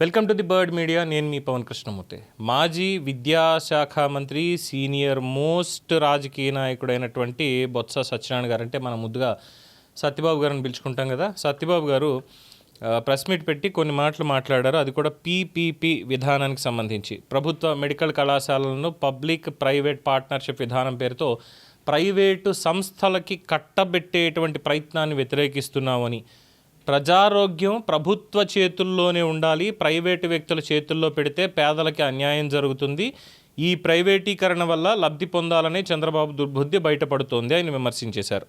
Welcome to the bird media నేను మీ పవన్ కృష్ణమూర్తి. మాజీ విద్యాశాఖ మంత్రి సీనియర్ మోస్ట్ రాజకీయ నాయకుడైనటువంటి బొత్స సత్యనారాయణ గారు అంటే మనం ముద్దుగా సత్యబాబు గారిని పిలుచుకుంటాం కదా. సత్యబాబు గారు ప్రెస్ మీట్ పెట్టి కొన్ని మాటలు మాట్లాడారు. అది కూడా పీపీపీ విధానానికి సంబంధించి. ప్రభుత్వ మెడికల్ కళాశాలలను పబ్లిక్ ప్రైవేట్ పార్ట్నర్షిప్ విధానం పేరుతో ప్రైవేటు సంస్థలకి కట్టబెట్టేటువంటి ప్రయత్నాన్ని వ్యతిరేకిస్తున్నామని ప్రజారోగ్యం ప్రభుత్వ చేతుల్లోనే ఉండాలి. ప్రైవేటు వ్యక్తుల చేతుల్లో పెడితే పేదలకి అన్యాయం జరుగుతుంది. ఈ ప్రైవేటీకరణ వల్ల లబ్ధి పొందాలనే చంద్రబాబు దుర్బుద్ధి బయటపడుతోంది ఆయన విమర్శించేశారు.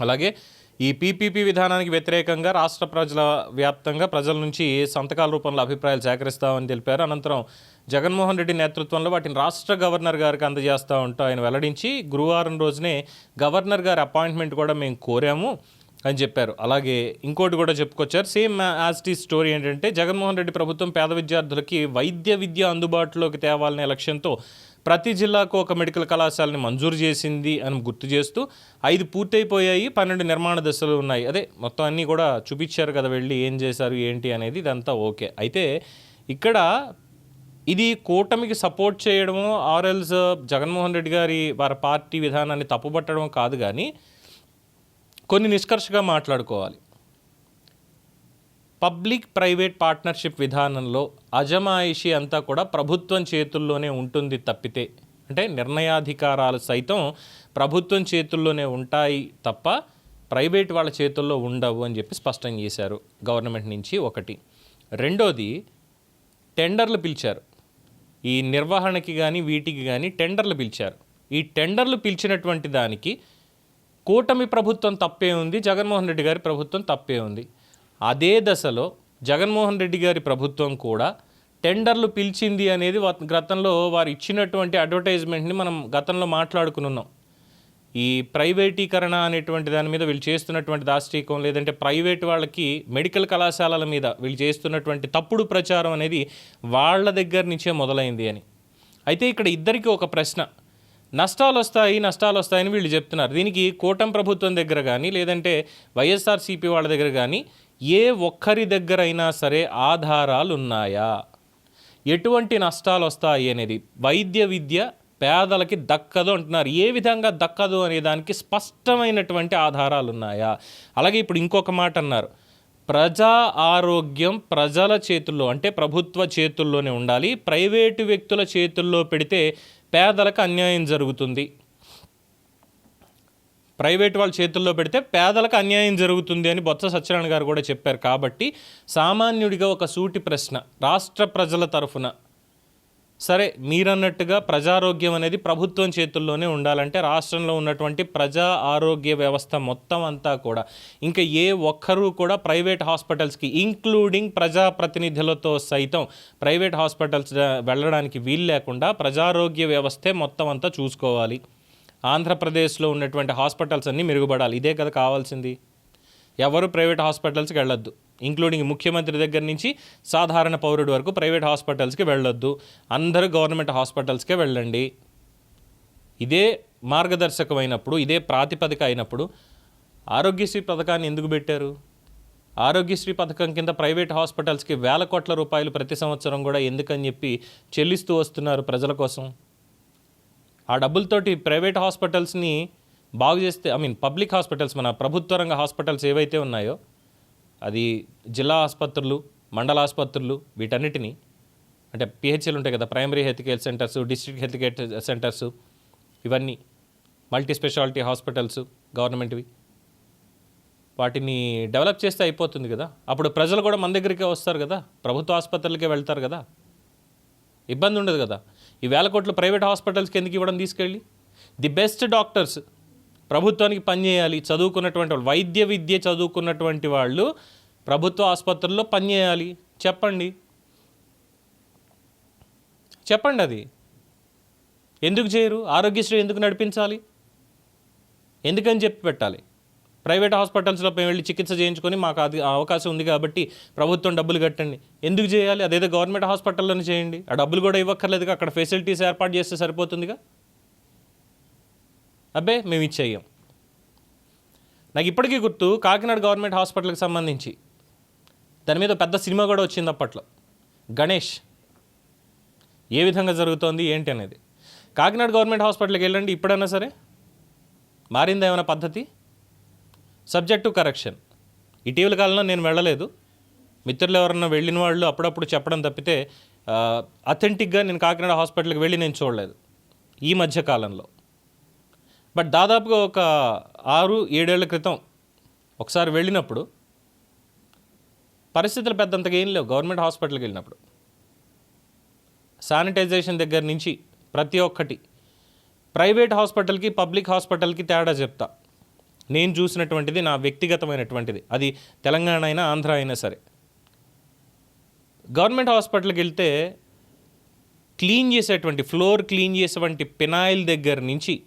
అలాగే ఈ పీపీపీ విధానానికి వ్యతిరేకంగా రాష్ట్ర ప్రజల వ్యాప్తంగా ప్రజల నుంచి సంతకాల రూపంలో అభిప్రాయాలు సేకరిస్తామని తెలిపారు. అనంతరం జగన్మోహన్ రెడ్డి నేతృత్వంలో వాటిని రాష్ట్ర గవర్నర్ గారికి అందజేస్తూ ఉంటూ ఆయన వెల్లడించి గురువారం రోజునే గవర్నర్ గారి అపాయింట్మెంట్ కూడా మేము కోరాము. అని చెప్పారు. అలాగే ఇంకోటి కూడా చెప్పుకొచ్చారు. సేమ్ యాజ్టీ స్టోరీ ఏంటంటే జగన్మోహన్ రెడ్డి ప్రభుత్వం పేద విద్యార్థులకి వైద్య విద్య అందుబాటులోకి తేవాలనే లక్ష్యంతో ప్రతి జిల్లాకు ఒక మెడికల్ కళాశాలని మంజూరు చేసింది అని గుర్తు చేస్తూ ఐదు పూర్తయిపోయాయి పన్నెండు నిర్మాణ దశలు ఉన్నాయి. అదే మొత్తం అన్నీ కూడా చూపించారు కదా వెళ్ళి ఏం చేశారు ఏంటి అనేది ఇదంతా ఓకే. అయితే ఇక్కడ ఇది కూటమికి సపోర్ట్ చేయడము ఆర్ఎల్స్ జగన్మోహన్ రెడ్డి గారి వారి పార్టీ విధానాన్ని తప్పుపట్టడం కాదు కానీ కొన్ని నిష్కర్షగా మాట్లాడుకోవాలి. పబ్లిక్ ప్రైవేట్ పార్ట్నర్షిప్ విధానంలో అజమాయిషి అంతా కూడా ప్రభుత్వం చేతుల్లోనే ఉంటుంది తప్పితే అంటే నిర్ణయాధికారాలు సైతం ప్రభుత్వం చేతుల్లోనే ఉంటాయి తప్ప ప్రైవేట్ వాళ్ళ చేతుల్లో ఉండవు అని చెప్పి స్పష్టం చేశారు గవర్నమెంట్ నుంచి ఒకటి. రెండోది టెండర్లు పిలిచారు. ఈ నిర్వహణకి కానీ వీటికి కానీ టెండర్లు పిలిచారు. ఈ టెండర్లు పిలిచినటువంటి దానికి కూటమి ప్రభుత్వం తప్పే ఉంది జగన్మోహన్ రెడ్డి గారి ప్రభుత్వం తప్పే ఉంది. అదే దశలో జగన్మోహన్ రెడ్డి గారి ప్రభుత్వం కూడా టెండర్లు పిలిచింది అనేది గతంలో వారు ఇచ్చినటువంటి అడ్వర్టైజ్మెంట్ని మనం గతంలో మాట్లాడుకునున్నాం. ఈ ప్రైవేటీకరణ అనేటువంటి దాని మీద వీళ్ళు చేస్తున్నటువంటి దాష్టీకం లేదంటే ప్రైవేట్ వాళ్ళకి మెడికల్ కళాశాలల మీద వీళ్ళు చేస్తున్నటువంటి తప్పుడు ప్రచారం అనేది వాళ్ళ దగ్గర నుంచే మొదలైంది అని. అయితే ఇక్కడ ఇద్దరికి ఒక ప్రశ్న. నష్టాలు వస్తాయి నష్టాలు వస్తాయని వీళ్ళు చెప్తున్నారు. దీనికి కూటమి ప్రభుత్వం దగ్గర కానీ లేదంటే వైఎస్ఆర్సీపీ వాళ్ళ దగ్గర కానీ ఏ ఒక్కరి దగ్గర అయినా సరే ఆధారాలు ఉన్నాయా ఎటువంటి నష్టాలు వస్తాయి అనేది వైద్య విద్య పేదలకి దక్కదు అంటున్నారు. ఏ విధంగా దక్కదు అనే దానికి స్పష్టమైనటువంటి ఆధారాలు ఉన్నాయా అలాగే ఇప్పుడు ఇంకొక మాట అన్నారు. ప్రజా ఆరోగ్యం ప్రజల చేతుల్లో అంటే ప్రభుత్వ చేతుల్లోనే ఉండాలి. ప్రైవేటు వ్యక్తుల చేతుల్లో పెడితే పేదలకు అన్యాయం జరుగుతుంది. ప్రైవేట్ వాళ్ళ చేతుల్లో పెడితే పేదలకు అన్యాయం జరుగుతుంది అని బొత్స సత్యనారాయణ గారు కూడా చెప్పారు. కాబట్టి సామాన్యుడిగా ఒక సూటి ప్రశ్న రాష్ట్ర ప్రజల తరఫున సరే మీరన్నట్టుగా ప్రజారోగ్యం అనేది ప్రభుత్వం చేతుల్లోనే ఉండాలంటే రాష్ట్రంలో ఉన్నటువంటి ప్రజా ఆరోగ్య వ్యవస్థ మొత్తం అంతా కూడా ఇంకా ఏ ఒక్కరూ కూడా ప్రైవేట్ హాస్పిటల్స్కి ఇంక్లూడింగ్ ప్రజాప్రతినిధులతో సైతం ప్రైవేట్ హాస్పిటల్స్ వెళ్ళడానికి వీలు లేకుండా ప్రజారోగ్య వ్యవస్థే మొత్తం అంతా చూసుకోవాలి. ఆంధ్రప్రదేశ్లో ఉన్నటువంటి హాస్పిటల్స్ అన్నీ మెరుగుపడాలి. ఇదే కదా కావాల్సింది. ఎవరు ప్రైవేట్ హాస్పిటల్స్కి వెళ్ళొద్దు. ఇంక్లూడింగ్ ముఖ్యమంత్రి దగ్గర నుంచి సాధారణ పౌరుడి వరకు ప్రైవేట్ హాస్పిటల్స్కి వెళ్ళొద్దు. అందరూ గవర్నమెంట్ హాస్పిటల్స్కే వెళ్ళండి. ఇదే మార్గదర్శకమైనప్పుడు ఇదే ప్రాతిపదిక అయినప్పుడు ఆరోగ్యశ్రీ పథకాన్ని ఎందుకు పెట్టారు? ఆరోగ్యశ్రీ పథకం కింద ప్రైవేట్ హాస్పిటల్స్కి వేల కోట్ల రూపాయలు ప్రతి సంవత్సరం కూడా ఎందుకని చెప్పి చెల్లిస్తూ వస్తున్నారు ప్రజల కోసం. ఆ డబ్బులతోటి ప్రైవేట్ హాస్పిటల్స్ని బాగు చేస్తే ఐ మీన్ పబ్లిక్ హాస్పిటల్స్ మన ప్రభుత్వ రంగ హాస్పిటల్స్ ఏవైతే ఉన్నాయో అది జిల్లా ఆసుపత్రులు మండల ఆసుపత్రులు వీటన్నిటిని అంటే పిహెచ్ఎల్ ఉంటాయి కదా primary health care centres district health care centres ఇవన్నీ మల్టీ స్పెషాలిటీ హాస్పిటల్స్ గవర్నమెంట్వి వాటిని డెవలప్ చేస్తే అయిపోతుంది కదా. అప్పుడు ప్రజలు కూడా మన దగ్గరికే వస్తారు కదా ప్రభుత్వ ఆసుపత్రులకే వెళ్తారు కదా. ఇబ్బంది ఉండదు కదా. ఈ వేల కోట్లు ప్రైవేట్ హాస్పిటల్స్కి ఎందుకు ఇవ్వడం తీసుకెళ్ళి? ది బెస్ట్ డాక్టర్స్ ప్రభుత్వానికి పనిచేయాలి చదువుకున్నటువంటి వాళ్ళు వైద్య విద్య చదువుకున్నటువంటి వాళ్ళు ప్రభుత్వ ఆసుపత్రుల్లో పనిచేయాలి చెప్పండి. చెప్పండి అది. ఎందుకు చేయరు? ఆరోగ్యశ్రీ ఎందుకు నడిపించాలి? ఎందుకని చెప్పి పెట్టాలి? ప్రైవేట్ హాస్పిటల్స్లో మేము వెళ్ళి చికిత్స చేయించుకొని మాకు అది అవకాశం ఉంది కాబట్టి ప్రభుత్వం డబ్బులు కట్టండి. ఎందుకు చేయాలి? అదేదో గవర్నమెంట్ హాస్పిటల్లోనే చేయండి. ఆ డబ్బులు కూడా ఇవ్వక్కర్లేదుగా. అక్కడ ఫెసిలిటీస్ ఏర్పాటు చేస్తే సరిపోతుందిగా. అబ్బే మేము ఇచ్చేయం నాకు ఇప్పటికీ గుర్తు కాకినాడ గవర్నమెంట్ హాస్పిటల్కి సంబంధించి దాని మీద పెద్ద సినిమా కూడా వచ్చింది అప్పట్లో. గణేష్. ఏ విధంగా జరుగుతోంది ఏంటి అనేది. కాకినాడ గవర్నమెంట్ హాస్పిటల్కి వెళ్ళండి ఇప్పుడైనా సరే. మారిందా ఏమైనా పద్ధతి? సబ్జెక్టు కరెక్షన్ ఇటీవల కాలంలో నేను వెళ్ళలేదు. మిత్రులు ఎవరన్నా వెళ్ళిన వాళ్ళు అప్పుడప్పుడు చెప్పడం తప్పితే అథెంటిక్గా నేను కాకినాడ హాస్పిటల్కి వెళ్ళి నేను చూడలేదు. ఈ మధ్య కాలంలో. బట్ దాదాపుగా ఒక ఆరు ఏడేళ్ళ క్రితం ఒకసారి వెళ్ళినప్పుడు పరిస్థితులు పెద్దంతగా ఏం లేవు. గవర్నమెంట్ హాస్పిటల్కి వెళ్ళినప్పుడు. శానిటైజేషన్ దగ్గర నుంచి ప్రతి ఒక్కటి. ప్రైవేట్ హాస్పిటల్కి పబ్లిక్ హాస్పిటల్కి తేడా చెప్తా. నేను చూసినటువంటిది నా వ్యక్తిగతమైనటువంటిది. అది తెలంగాణ అయినా ఆంధ్ర అయినా సరే. గవర్నమెంట్ హాస్పిటల్కి వెళ్తే క్లీన్ చేసేటువంటి ఫ్లోర్ క్లీన్ చేసేటువంటి పినాయిల్ దగ్గర నుంచి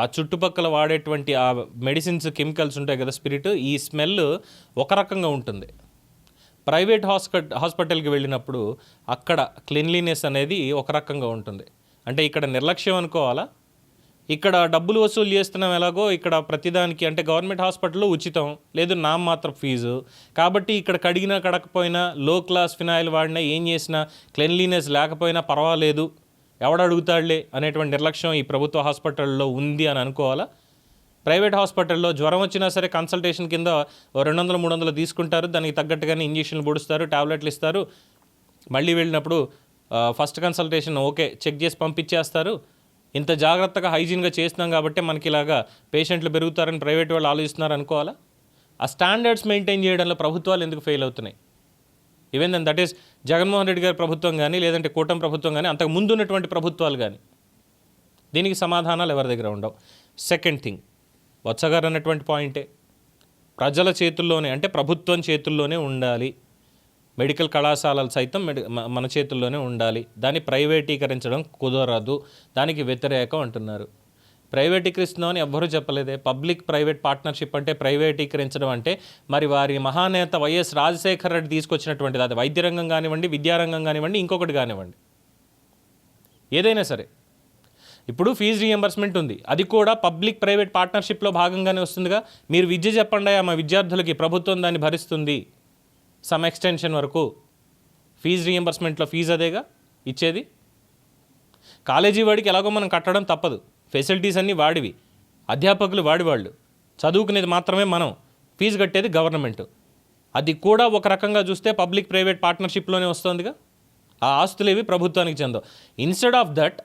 ఆ చుట్టుపక్కల వాడేటువంటి ఆ మెడిసిన్స్ కెమికల్స్ ఉంటాయి కదా స్పిరిట్ ఈ స్మెల్ ఒక రకంగా ఉంటుంది. ప్రైవేట్ హాస్పిట హాస్పిటల్కి వెళ్ళినప్పుడు అక్కడ క్లీన్లీనెస్ అనేది ఒక రకంగా ఉంటుంది. అంటే ఇక్కడ నిర్లక్ష్యం అనుకోవాలా? ఇక్కడ డబ్బులు వసూలు చేస్తున్నాం ఎలాగో ఇక్కడ ప్రతిదానికి అంటే గవర్నమెంట్ హాస్పిటల్లో ఉచితం లేదు నా మాత్రం ఫీజు కాబట్టి ఇక్కడ కడిగినా కడకపోయినా లో క్లాస్ ఫినాయిల్ వాడినా ఏం చేసినా క్లెన్లీనెస్ లేకపోయినా పర్వాలేదు. ఎవడు అడుగుతాడులే అనేటువంటి నిర్లక్ష్యం ఈ ప్రభుత్వ హాస్పిటల్లో ఉంది అని అనుకోవాలా? ప్రైవేట్ హాస్పిటల్లో జ్వరం వచ్చినా సరే కన్సల్టేషన్ కింద ఓ రెండు వందలు మూడు వందలు తీసుకుంటారు. దానికి తగ్గట్టుగానే ఇంజక్షన్లు పొడుస్తారు టాబ్లెట్లు ఇస్తారు. మళ్ళీ వెళ్ళినప్పుడు ఫస్ట్ కన్సల్టేషన్ ఓకే చెక్ చేసి పంపించేస్తారు. ఇంత జాగ్రత్తగా హైజీన్గా చేస్తున్నాం కాబట్టి మనకి ఇలాగా పేషెంట్లు పెరుగుతారని ప్రైవేట్ వాళ్ళు ఆలోచిస్తున్నారు అనుకోవాలా? ఆ స్టాండర్డ్స్ మెయింటైన్ చేయడంలో ప్రభుత్వాలు ఎందుకు ఫెయిల్ అవుతున్నాయి? Even then that is Jaganmohan Reddy గారి ప్రభుత్వం కానీ లేదంటే కూటమి ప్రభుత్వం కానీ అంతకు ముందు ఉన్నటువంటి ప్రభుత్వాలు కానీ దీనికి సమాధానాలు ఎవరి దగ్గర ఉండవు. సెకండ్ థింగ్ వత్సగారు అన్నటువంటి పాయింటే ప్రజల చేతుల్లోనే అంటే ప్రభుత్వం చేతుల్లోనే ఉండాలి. మెడికల్ కళాశాలలు సైతం మెడి మన చేతుల్లోనే ఉండాలి. దాన్ని ప్రైవేటీకరించడం కుదరదు. దానికి వ్యతిరేకం అంటున్నారు. ప్రైవేటీకరిస్తున్నాం అని ఎవ్వరూ చెప్పలేదే. పబ్లిక్ ప్రైవేట్ పార్ట్నర్షిప్ అంటే ప్రైవేటీకరించడం అంటే మరి వారి మహానేత వైఎస్ రాజశేఖర రెడ్డి తీసుకొచ్చినటువంటిది. అది వైద్యరంగం కానివ్వండి విద్యారంగం కానివ్వండి ఇంకొకటి కానివ్వండి. ఏదైనా సరే. ఇప్పుడు ఫీజు రియంబర్స్మెంట్ ఉంది. అది కూడా పబ్లిక్ ప్రైవేట్ పార్ట్నర్షిప్లో భాగంగానే వస్తుందిగా. మీరు విద్య చెప్పండి మా విద్యార్థులకి ప్రభుత్వం దాన్ని భరిస్తుంది. సమ్ ఎక్స్టెన్షన్ వరకు. ఫీజు రియంబర్స్మెంట్లో ఫీజు అదేగా? ఇచ్చేది? కాలేజీ వాడికి ఎలాగో మనం కట్టడం తప్పదు. ఫెసిలిటీస్ అన్నీ వాడివి. అధ్యాపకులు వాడివాళ్ళు. చదువుకునేది మాత్రమే మనం. ఫీజు కట్టేది గవర్నమెంట్. అది కూడా ఒక రకంగా చూస్తే పబ్లిక్ ప్రైవేట్ పార్ట్నర్షిప్లోనే వస్తుందిగా. ఆ ఆస్తులు ఏవి ప్రభుత్వానికి చెందవు. Instead of that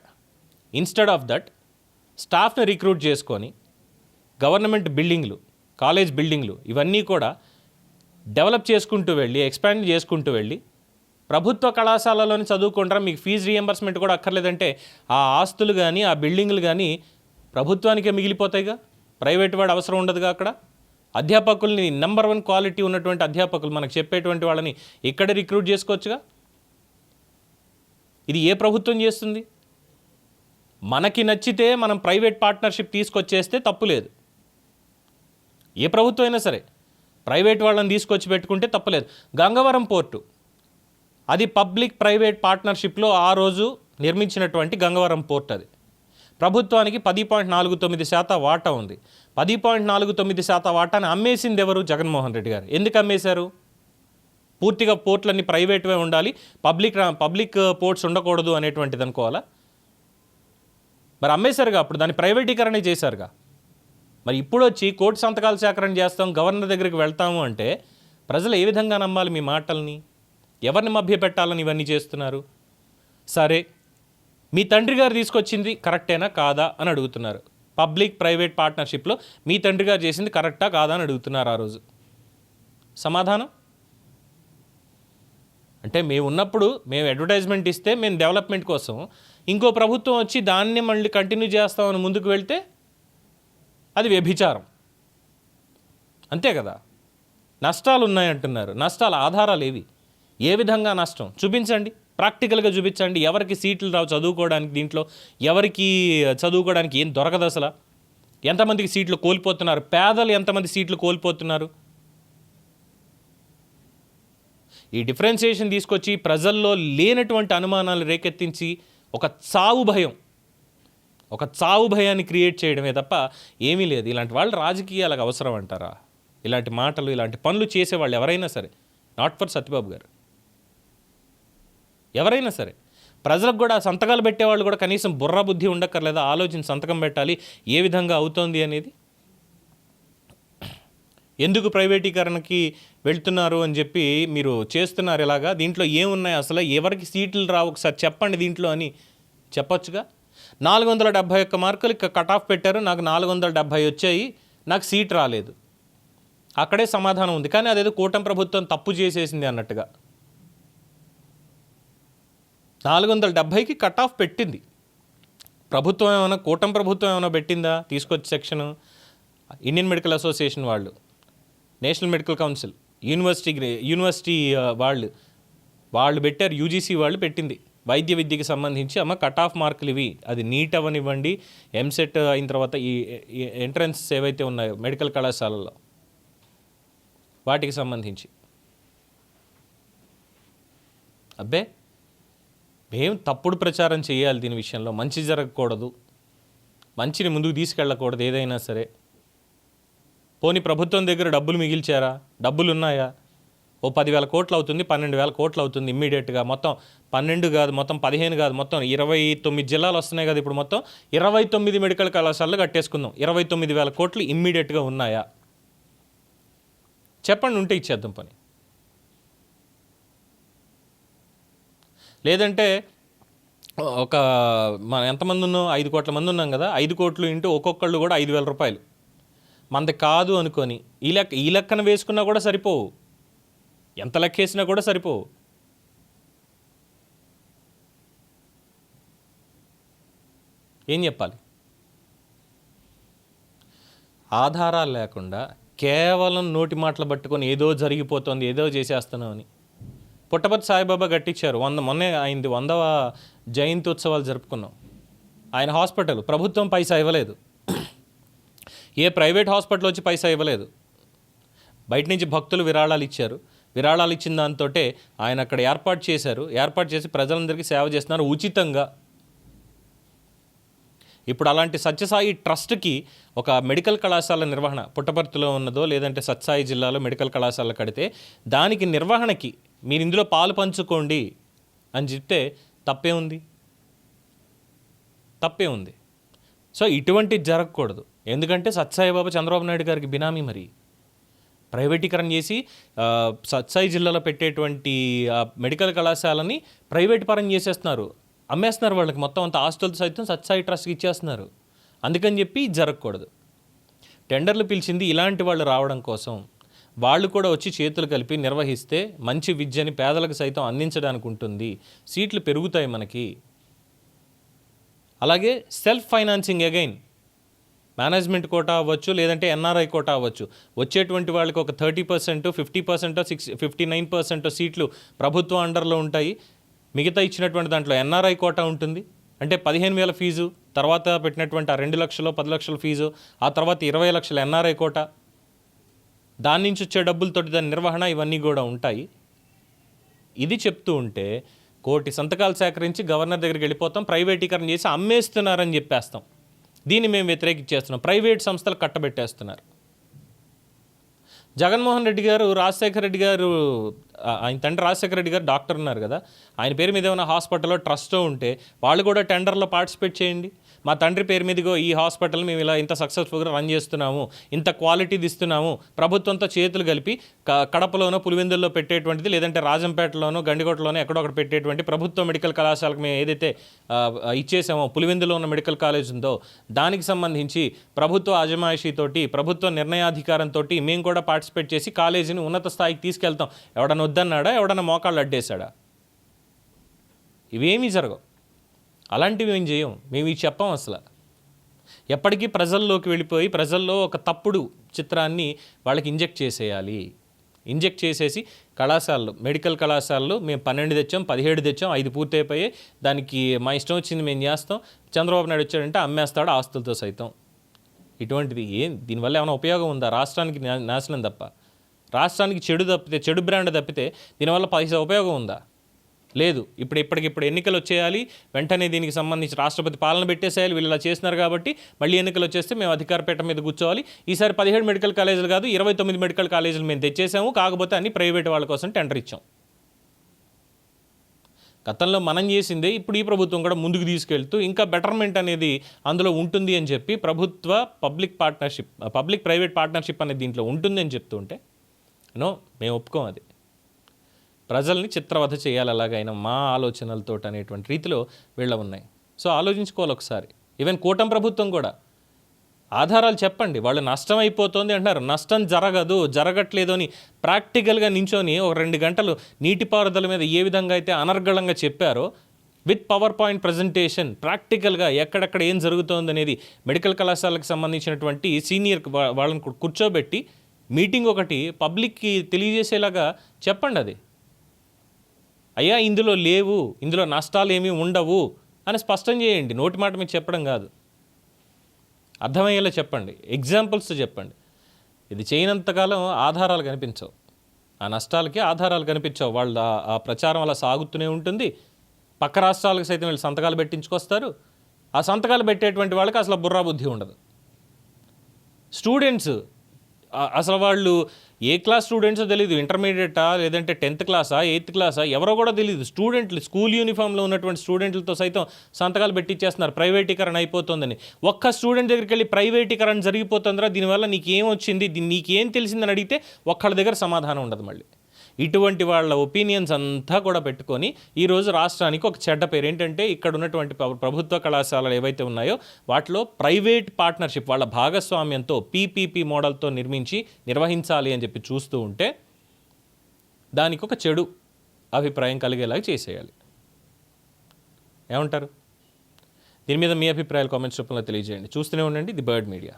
instead of that స్టాఫ్ని రిక్రూట్ చేసుకొని గవర్నమెంట్ బిల్డింగ్లు కాలేజ్ బిల్డింగ్లు ఇవన్నీ కూడా డెవలప్ చేసుకుంటూ వెళ్ళి ఎక్స్పాండ్ చేసుకుంటూ వెళ్ళి ప్రభుత్వ కళాశాలలోని చదువుకుంటారా? మీకు ఫీజు రీఎంబర్స్మెంట్ కూడా అక్కర్లేదంటే ఆ ఆస్తులు కానీ ఆ బిల్డింగ్లు కానీ ప్రభుత్వానికే మిగిలిపోతాయిగా? ప్రైవేట్ వాడు అవసరం ఉండదుగా అక్కడ? అధ్యాపకుల్ని నెంబర్ వన్ క్వాలిటీ ఉన్నటువంటి అధ్యాపకులు మనకు చెప్పేటువంటి వాళ్ళని ఇక్కడ రిక్రూట్ చేసుకోవచ్చుగా? ఇది ఏ ప్రభుత్వం చేస్తుంది? మనకి నచ్చితే మనం ప్రైవేట్ పార్ట్నర్షిప్ తీసుకొచ్చేస్తే తప్పు లేదు. ఏ ప్రభుత్వం అయినా సరే ప్రైవేట్ వాళ్ళని తీసుకొచ్చి పెట్టుకుంటే తప్పలేదు గంగవరం పోర్టు. అది పబ్లిక్ ప్రైవేట్ పార్ట్నర్షిప్లో ఆ రోజు నిర్మించినటువంటి గంగవరం పోర్ట్ అది. ప్రభుత్వానికి పది పాయింట్ నాలుగు తొమ్మిది శాతం వాటా ఉంది. పది పాయింట్ నాలుగు తొమ్మిది శాతం వాటాని అమ్మేసింది ఎవరు? జగన్మోహన్ రెడ్డి గారు. ఎందుకు అమ్మేశారు? పూర్తిగా పోర్ట్లన్నీ ప్రైవేట్వే ఉండాలి. పబ్లిక్ పబ్లిక్ పోర్ట్స్ ఉండకూడదు అనేటువంటిది అనుకోవాలా? మరి అమ్మేశారుగా అప్పుడు? దాన్ని ప్రైవేటీకరణ చేశారుగా. మరి ఇప్పుడు వచ్చి కోర్టు సంతకాలు సేకరణ చేస్తాం గవర్నర్ దగ్గరికి వెళ్తాము అంటే ప్రజలు ఏ విధంగా నమ్మాలి మీ మాటల్ని? ఎవరిని మభ్యపెట్టాలని ఇవన్నీ చేస్తున్నారు? సరే మీ తండ్రి గారు తీసుకొచ్చింది కరెక్టేనా కాదా అని అడుగుతున్నారు. పబ్లిక్ ప్రైవేట్ పార్ట్నర్షిప్లో మీ తండ్రి గారు చేసింది కరెక్టా కాదా అని అడుగుతున్నారు ఆ రోజు. సమాధానం? అంటే మేము ఉన్నప్పుడు మేము అడ్వర్టైజ్మెంట్ ఇస్తే మేము డెవలప్మెంట్ కోసం ఇంకో ప్రభుత్వం వచ్చి దాన్ని మళ్ళీ కంటిన్యూ చేస్తామని ముందుకు వెళ్తే అది వ్యభిచారం. అంతే కదా? నష్టాలు ఉన్నాయంటున్నారు నష్టాల ఆధారాలు ఏవి ఏ విధంగా నష్టం? చూపించండి. ప్రాక్టికల్గా చూపించండి. ఎవరికి సీట్లు రావు చదువుకోవడానికి దీంట్లో? ఎవరికి చదువుకోవడానికి ఏం దొరకదు అసలు? ఎంతమందికి సీట్లు కోల్పోతున్నారు? పేదలు ఎంతమంది సీట్లు కోల్పోతున్నారు? ఈ డిఫరెన్సియేషన్ తీసుకొచ్చి ప్రజల్లో లేనటువంటి అనుమానాలు రేకెత్తించి ఒక చావు భయం. ఒక చావు భయాన్ని క్రియేట్ చేయడమే తప్ప ఏమీ లేదు. ఇలాంటి వాళ్ళు రాజకీయాలకు అవసరం అంటారా? ఇలాంటి మాటలు ఇలాంటి పనులు చేసేవాళ్ళు ఎవరైనా సరే. నాట్ ఫర్ సత్యబాబు గారు. ఎవరైనా సరే. ప్రజలకు కూడా సంతకాలు పెట్టేవాళ్ళు కూడా కనీసం బుర్ర బుద్ధి ఉండక్కర్లేదా? ఆలోచన సంతకం పెట్టాలి. ఏ విధంగా అవుతోంది అనేది? ఎందుకు ప్రైవేటీకరణకి వెళ్తున్నారు అని చెప్పి మీరు చేస్తున్నారు ఇలాగా? దీంట్లో ఏమున్నాయి అసలు? ఎవరికి సీట్లు రావు? ఒకసారి చెప్పండి దీంట్లో అని చెప్పొచ్చుగా? నాలుగు వందల డెబ్భై ఒక్క మార్కులు ఇక కట్ ఆఫ్ పెట్టారు. నాకు నాలుగు వందల డెబ్భై వచ్చాయి. నాకు సీట్ రాలేదు. అక్కడే సమాధానం ఉంది. కానీ అదేదో కూటమి ప్రభుత్వం తప్పు చేసేసింది అన్నట్టుగా. నాలుగు వందల డెబ్భైకి కట్ ఆఫ్ పెట్టింది. ప్రభుత్వం ఏమైనా కూటమి ప్రభుత్వం ఏమైనా పెట్టిందా? తీసుకొచ్చి సెక్షన్ ఇండియన్ మెడికల్ అసోసియేషన్ వాళ్ళు నేషనల్ మెడికల్ కౌన్సిల్ యూనివర్సిటీ గ్రే- యూనివర్సిటీ వాళ్ళు వాళ్ళు పెట్టారు యూజీసీ వాళ్ళు పెట్టింది. వైద్య విద్యకి సంబంధించి అమ్మ కట్ ఆఫ్ మార్కులు ఇవి. అది నీట్ అవనివ్వండి. ఎంసెట్ అయిన తర్వాత ఈ ఎంట్రన్స్ ఏవైతే ఉన్నాయో మెడికల్ కళాశాలల్లో వాటికి సంబంధించి. అబ్బే! మేము తప్పుడు ప్రచారం చేయాలి దీని విషయంలో. మంచి జరగకూడదు. మంచిని ముందుకు తీసుకెళ్ళకూడదు ఏదైనా సరే. పోనీ ప్రభుత్వం దగ్గర డబ్బులు మిగిల్చారా? డబ్బులు ఉన్నాయా ఓ పదివేల కోట్లు అవుతుంది పన్నెండు వేల కోట్లు అవుతుంది ఇమ్మీడియట్గా. మొత్తం పన్నెండు కాదు మొత్తం పదిహేను కాదు మొత్తం ఇరవై తొమ్మిది జిల్లాలు వస్తున్నాయి కదా ఇప్పుడు మొత్తం. ఇరవై తొమ్మిది మెడికల్ కళాశాలలు కట్టేసుకుందాం. ఇరవై తొమ్మిది వేల కోట్లు ఇమ్మీడియట్గా ఉన్నాయా? చెప్పండి ఉంటే ఇచ్చేద్దాం పని. లేదంటే ఒక మనం ఎంతమంది ఉన్నాం ఐదు కోట్ల మంది ఉన్నాం కదా ఐదు కోట్లు ఇంటూ ఒక్కొక్కళ్ళు కూడా ఐదు వేల రూపాయలు. మనది కాదు అనుకొని ఈ లెక్క ఈ లెక్కన వేసుకున్నా కూడా సరిపోవు. ఎంత లెక్క వేసినా కూడా సరిపోవు. ఏం చెప్పాలి? ఆధారాలు లేకుండా కేవలం నోటి మాటలు పట్టుకొని ఏదో జరిగిపోతుంది ఏదో చేసేస్తున్నామని. పుట్టపర్తి సాయిబాబా కట్టించారు. వంద మొన్నే అయింది. వందవ జయంతి ఉత్సవాలు జరుపుకున్నాం. ఆయన హాస్పిటల్ ప్రభుత్వం పైసా ఇవ్వలేదు. ఏ ప్రైవేట్ హాస్పిటల్ వచ్చి పైసా ఇవ్వలేదు. బయట నుంచి భక్తులు విరాళాలు ఇచ్చారు. విరాళాలు ఇచ్చిన దాంతో ఆయన అక్కడ ఏర్పాటు చేశారు. ఏర్పాటు చేసి ప్రజలందరికీ సేవ చేస్తున్నారు ఉచితంగా. ఇప్పుడు అలాంటి సత్యసాయి ట్రస్ట్కి ఒక మెడికల్ కళాశాల నిర్వహణ పుట్టపర్తిలో ఉన్నదో లేదంటే సత్యసాయి జిల్లాలో మెడికల్ కళాశాల కడితే దానికి నిర్వహణకి మీరు ఇందులో పాలు పంచుకోండి అని చెప్తే తప్పే ఉంది. తప్పే ఉంది. సో ఇటువంటి జరగకూడదు. ఎందుకంటే సత్సాయిబాబు చంద్రబాబు నాయుడు గారికి బినామీ మరి. ప్రైవేటీకరణ చేసి సత్సాయి జిల్లాలో పెట్టేటువంటి మెడికల్ కళాశాలని ప్రైవేట్ పరం చేసేస్తున్నారు. అమ్మేస్తున్నారు వాళ్ళకి మొత్తం అంత ఆస్తులతో సైతం సత్సాయి ట్రస్ట్కి ఇచ్చేస్తున్నారు. అందుకని చెప్పి ఇది జరగకూడదు. టెండర్లు పిలిచింది ఇలాంటి వాళ్ళు రావడం కోసం. వాళ్ళు కూడా వచ్చి చేతులు కలిపి నిర్వహిస్తే మంచి విద్యని పేదలకు సైతం అందించడానికి ఉంటుంది. సీట్లు పెరుగుతాయి మనకి. అలాగే self financing again. Management quota అవ్వచ్చు లేదంటే ఎన్ఆర్ఐ కోటా అవ్వచ్చు. వచ్చేటువంటి వాళ్ళకి ఒక thirty percent fifty percent six fifty nine percent సీట్లు ప్రభుత్వం అండర్లో ఉంటాయి. మిగతా ఇచ్చినటువంటి దాంట్లో ఎన్ఆర్ఐ కోటా ఉంటుంది. అంటే పదిహేను వేల ఫీజు తర్వాత పెట్టినటువంటి ఆ రెండు లక్షలు పది లక్షల ఫీజు ఆ తర్వాత ఇరవై లక్షల ఎన్ఆర్ఐ కోటా. దాని నుంచి వచ్చే డబ్బులతోటి దాని నిర్వహణ ఇవన్నీ కూడా ఉంటాయి. ఇది చెప్తూ ఉంటే కోటి సంతకాలు సేకరించి గవర్నర్ దగ్గరికి వెళ్ళిపోతాం ప్రైవేటీకరణ చేసి అమ్మేస్తున్నారని చెప్పేస్తాం. దీన్ని మేము వ్యతిరేకించేస్తున్నాం. ప్రైవేట్ సంస్థలు కట్టబెట్టేస్తున్నారు. జగన్మోహన్ రెడ్డి గారు రాజశేఖర రెడ్డి గారు ఆయన తండ్రి రాజశేఖర రెడ్డి గారు డాక్టర్ ఉన్నారు కదా. ఆయన పేరు మీద ఏమైనా హాస్పిటల్లో ట్రస్ట్ ఉంటే వాళ్ళు కూడా టెండర్లో పార్టిసిపేట్ చేయండి. మా తండ్రి పేరు మీదగో ఈ హాస్పిటల్ మేము ఇలా ఇంత సక్సెస్ఫుల్గా రన్ చేస్తున్నాము ఇంత క్వాలిటీది ఇస్తున్నాము ప్రభుత్వంతో చేతులు కలిపి కడపలోనో పులివెందుల్లో పెట్టేటువంటిది లేదంటే రాజంపేటలోనో గండికోటలోనో ఎక్కడో ఒకటి పెట్టేటువంటి ప్రభుత్వ మెడికల్ కళాశాలకు మేము ఏదైతే ఇచ్చేసామో పులివెందులో ఉన్న మెడికల్ కాలేజ్ ఉందో దానికి సంబంధించి ప్రభుత్వ అజమాయిషీతోటి ప్రభుత్వ నిర్ణయాధికారంతో మేము కూడా పార్టిసిపేట్ చేసి కాలేజీని ఉన్నత స్థాయికి తీసుకెళ్తాం. ఎవడన్నా వద్దన్నాడా ఎవడన్నా మోకాళ్ళు అడ్డేశాడా? ఇవేమీ జరగవు. అలాంటివి ఏం చేయం? మేము ఇవి చెప్పం అసలు. ఎప్పటికీ ప్రజల్లోకి వెళ్ళిపోయి ప్రజల్లో ఒక తప్పుడు చిత్రాన్ని వాళ్ళకి ఇంజెక్ట్ చేసేయాలి. ఇంజెక్ట్ చేసేసి కళాశాలలు మెడికల్ కళాశాలలు మేము పన్నెండు తెచ్చాం పదిహేడు తెచ్చాం ఐదు పూర్తయిపోయాయి. దానికి మా ఇష్టం వచ్చింది మేము చేస్తాం. చంద్రబాబు నాయుడు వచ్చాడంటే అమ్మేస్తాడు ఆస్తులతో సైతం. ఇటువంటిది ఏం? దీనివల్ల ఏమైనా ఉపయోగం ఉందా? రాష్ట్రానికి నా- నాశనం తప్ప. రాష్ట్రానికి చెడు తప్పితే చెడు బ్రాండ్ తప్పితే దీనివల్ల పైసా ఉపయోగం ఉందా? లేదు. ఇప్పుడు ఇప్పటికిప్పుడు ఎన్నికలు వచ్చేయాలి. వెంటనే దీనికి సంబంధించి రాష్ట్రపతి పాలన పెట్టేసేయాలి. వీళ్ళు ఇలా చేస్తున్నారు కాబట్టి మళ్ళీ ఎన్నికలు వచ్చేస్తే మేము అధికారపేట మీద కూర్చోవాలి. ఈసారి పదిహేడు మెడికల్ కాలేజీలు కాదు ఇరవై తొమ్మిది మెడికల్ కాలేజీలు మేము తెచ్చేసాము. కాకపోతే అన్ని ప్రైవేట్ వాళ్ళ కోసం టెండర్ ఇచ్చాం. గతంలో మనం చేసిందే ఇప్పుడు ఈ ప్రభుత్వం కూడా ముందుకు తీసుకెళ్తూ ఇంకా బెటర్మెంట్ అనేది అందులో ఉంటుంది అని చెప్పి ప్రభుత్వ public partnership public private partnership అనేది దీంట్లో ఉంటుంది అని చెప్తూ ఉంటే నో మేము ఒప్పుకోం అది. ప్రజల్ని చిత్రవధ చేయాలి అలాగైనా మా ఆలోచనలతో అనేటువంటి రీతిలో వీళ్ళ ఉన్నాయి. సో ఆలోచించుకోవాలి ఒకసారి. ఈవెన్ కూటమి ప్రభుత్వం కూడా. ఆధారాలు చెప్పండి. వాళ్ళు నష్టం అయిపోతుంది అంటున్నారు. నష్టం జరగదు జరగట్లేదు అని ప్రాక్టికల్గా నించొని ఒక రెండు గంటలు నీటిపారుదల మీద ఏ విధంగా అయితే అనర్గళంగా చెప్పారో విత్ పవర్ పాయింట్ ప్రజెంటేషన్ ప్రాక్టికల్గా ఎక్కడెక్కడ ఏం జరుగుతోంది అనేది మెడికల్ కళాశాలకు సంబంధించినటువంటి సీనియర్ వాళ్ళని కూర్చోబెట్టి మీటింగ్ ఒకటి పబ్లిక్కి తెలియజేసేలాగా చెప్పండి అది. అయ్యా ఇందులో లేవు ఇందులో నష్టాలు ఏమీ ఉండవు అని స్పష్టం చేయండి. నోటి మాట మీకు చెప్పడం కాదు. అర్థమయ్యేలా చెప్పండి. ఎగ్జాంపుల్స్ చెప్పండి. ఇది చేయనంతకాలం ఆధారాలు కనిపించవు. ఆ నష్టాలకి ఆధారాలు కనిపించవు. వాళ్ళ ఆ- ప్రచారం అలా సాగుతూనే ఉంటుంది. పక్క రాష్ట్రాలకు సైతం వీళ్ళు సంతకాలు పెట్టించుకొస్తారు. ఆ సంతకాలు పెట్టేటువంటి వాళ్ళకి అసలు బుర్రా బుద్ధి ఉండదు. స్టూడెంట్స్ అసలు వాళ్ళు ఏ క్లాస్ స్టూడెంట్సో తెలియదు ఇంటర్మీడియటా లేదంటే టెన్త్ క్లాసా ఎయిత్ క్లాసా ఎవరో కూడా తెలియదు స్టూడెంట్లు స్కూల్ యూనిఫామ్లో ఉన్నటువంటి స్టూడెంట్లతో సైతం సంతకాలు పెట్టించేస్తున్నారు ప్రైవేటీకరణ అయిపోతుందని. ఒక్క స్టూడెంట్ దగ్గరికి వెళ్ళి ప్రైవేటీకరణ జరిగిపోతుందిరా దీనివల్ల నీకేం వచ్చింది? దీన్ని నీకేం తెలిసిందని అడిగితే ఒక్కళ్ళ దగ్గర సమాధానం ఉండదు మళ్ళీ. ఇటువంటి వాళ్ళ ఒపీనియన్స్ అంతా కూడా పెట్టుకొని ఈరోజు రాష్ట్రానికి ఒక చెడ్డ పేరు. ఏంటంటే ఇక్కడ ఉన్నటువంటి ప్రభుత్వ కళాశాలలు ఏవైతే ఉన్నాయో వాటిలో ప్రైవేట్ పార్ట్నర్షిప్ వాళ్ళ భాగస్వామ్యంతో పీపీపీ మోడల్తో నిర్మించి నిర్వహించాలి అని చెప్పి చూస్తూ ఉంటే దానికి ఒక చెడు అభిప్రాయం కలిగేలాగా చేసేయాలి. ఏమంటారు? దీని మీద మీ అభిప్రాయాలు కామెంట్స్ రూపంలో తెలియజేయండి. చూస్తూనే ఉండండి ది బర్డ్ మీడియా.